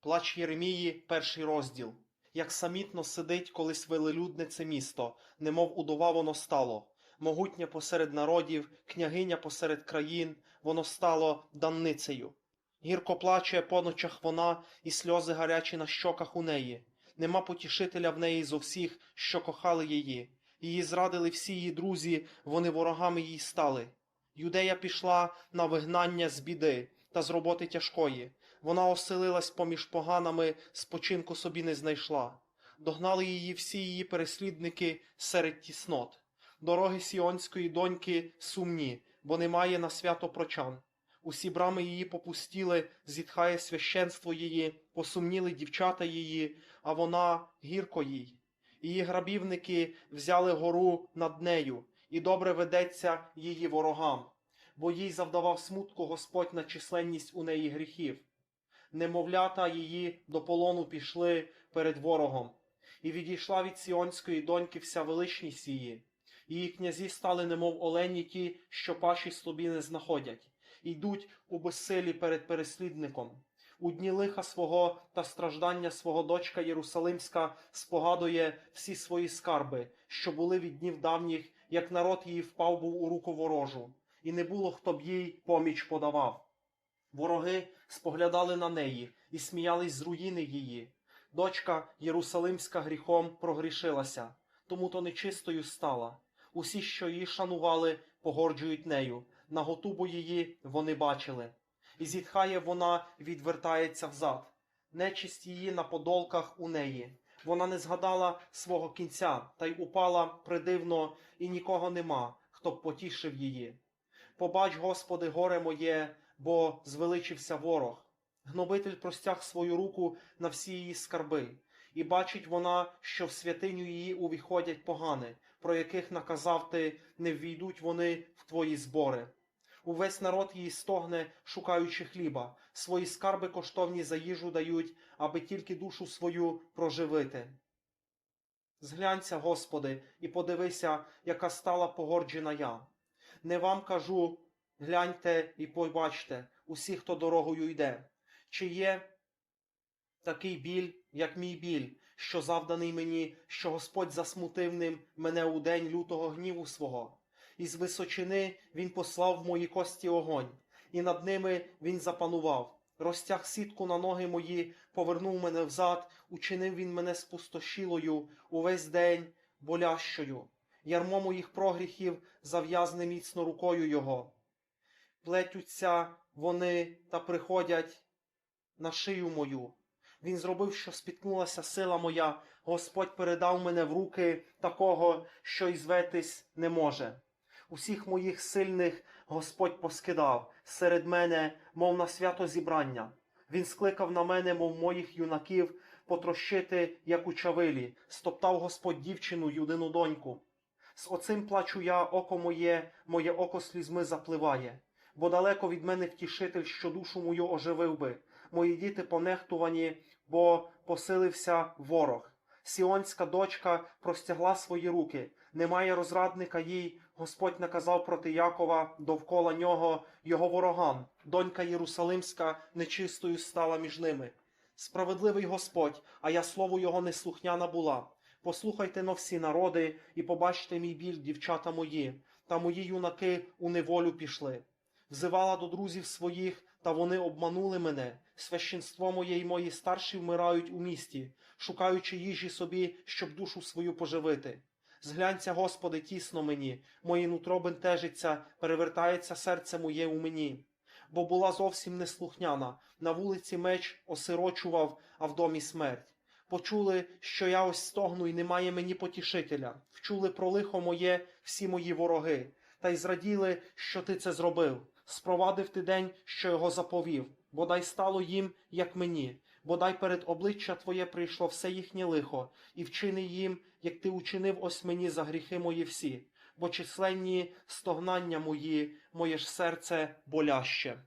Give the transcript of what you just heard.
Плач Єремії, перший розділ. Як самітно сидить колись велелюдне це місто, немов удова воно стало. Могутнє посеред народів, княгиня посеред країн, воно стало данницею. Гірко плаче по ночах вона, і сльози гарячі на щоках у неї. Нема потішителя в неї зо всіх, що кохали її. Її зрадили всі її друзі, вони ворогами їй стали. Юдея пішла на вигнання з біди та з роботи тяжкої. Вона оселилась поміж поганами, спочинку собі не знайшла. Догнали її всі її переслідники серед тіснот. Дороги сіонської доньки сумні, бо немає на свято прочан. Усі брами її попустіли, зітхає священство її, посумніли дівчата її, а вона гірко їй. Її грабівники взяли гору над нею, і добре ведеться її ворогам, бо їй завдавав смутку Господь на численність у неї гріхів. Немовлята її до полону пішли перед ворогом, і відійшла від сіонської доньки вся величність її. Її князі стали, немов олені ті, що паші слобі не знаходять, йдуть у безсилі перед переслідником. У дні лиха свого та страждання свого дочка Єрусалимська спогадує всі свої скарби, що були від днів давніх, як народ її впав був у руку ворожу, і не було, хто б їй поміч подавав. Вороги споглядали на неї і сміялись з руїни її. Дочка Єрусалимська гріхом прогрішилася, тому то нечистою стала. Усі, що її шанували, погорджують нею. Наготу бо її вони бачили. І зітхає вона, відвертається взад. Нечисть її на подолках у неї. Вона не згадала свого кінця, та й упала придивно, і нікого нема, хто б потішив її. Побач, Господи, горе моє, бо звеличився ворог. Гнобитель простяг свою руку на всі її скарби, і бачить вона, що в святиню її увіходять погани, про яких наказав ти, не ввійдуть вони в твої збори. Увесь народ її стогне, шукаючи хліба, свої скарби коштовні за їжу дають, аби тільки душу свою проживити. Зглянься, Господи, і подивися, яка стала погорджена я. Не вам кажу, гляньте і побачте усі, хто дорогою йде, чи є такий біль, як мій біль, що завданий мені, що Господь засмутив ним мене у день лютого гніву свого. Із височини він послав в мої кості огонь, і над ними він запанував. Розтяг сітку на ноги мої, повернув мене взад, учинив він мене спустошілою увесь день болящою. Ярмо моїх прогріхів зав'язне міцно рукою його. Плетються вони та приходять на шию мою. Він зробив, що спіткнулася сила моя, Господь передав мене в руки такого, що й зветись не може. Усіх моїх сильних Господь поскидав серед мене, мов на свято зібрання. Він скликав на мене, мов моїх юнаків, потрощити, як у чавилі, стоптав Господь дівчину, юдину доньку. З оцим плачу я, око моє, моє око слізьми запливає, бо далеко від мене втішитель, що душу мою оживив би. Мої діти понехтувані, бо посилився ворог. Сіонська дочка простягла свої руки. Немає розрадника їй. Господь наказав проти Якова довкола нього його ворогам. Донька Єрусалимська нечистою стала між ними. Справедливий Господь, а я слову його неслухняна була. Послухайте но всі народи і побачте мій біль, дівчата мої, та мої юнаки у неволю пішли. Взивала до друзів своїх, та вони обманули мене. Священство моє й мої старші вмирають у місті, шукаючи їжі собі, щоб душу свою поживити. Зглянься, Господи, тісно мені, моє нутро бентежиться, перевертається серце моє у мені. Бо була зовсім неслухняна, на вулиці меч осирочував, а в домі смерть. Почули, що я ось стогну, і немає мені потішителя. Вчули про лихо моє всі мої вороги, та й зраділи, що ти це зробив. Спровадив ти день, що його заповів, бодай стало їм, як мені, бодай перед обличчя Твоє прийшло все їхнє лихо, і вчини їм, як ти учинив ось мені за гріхи мої всі, бо численні стогнання мої, моє ж серце боляще.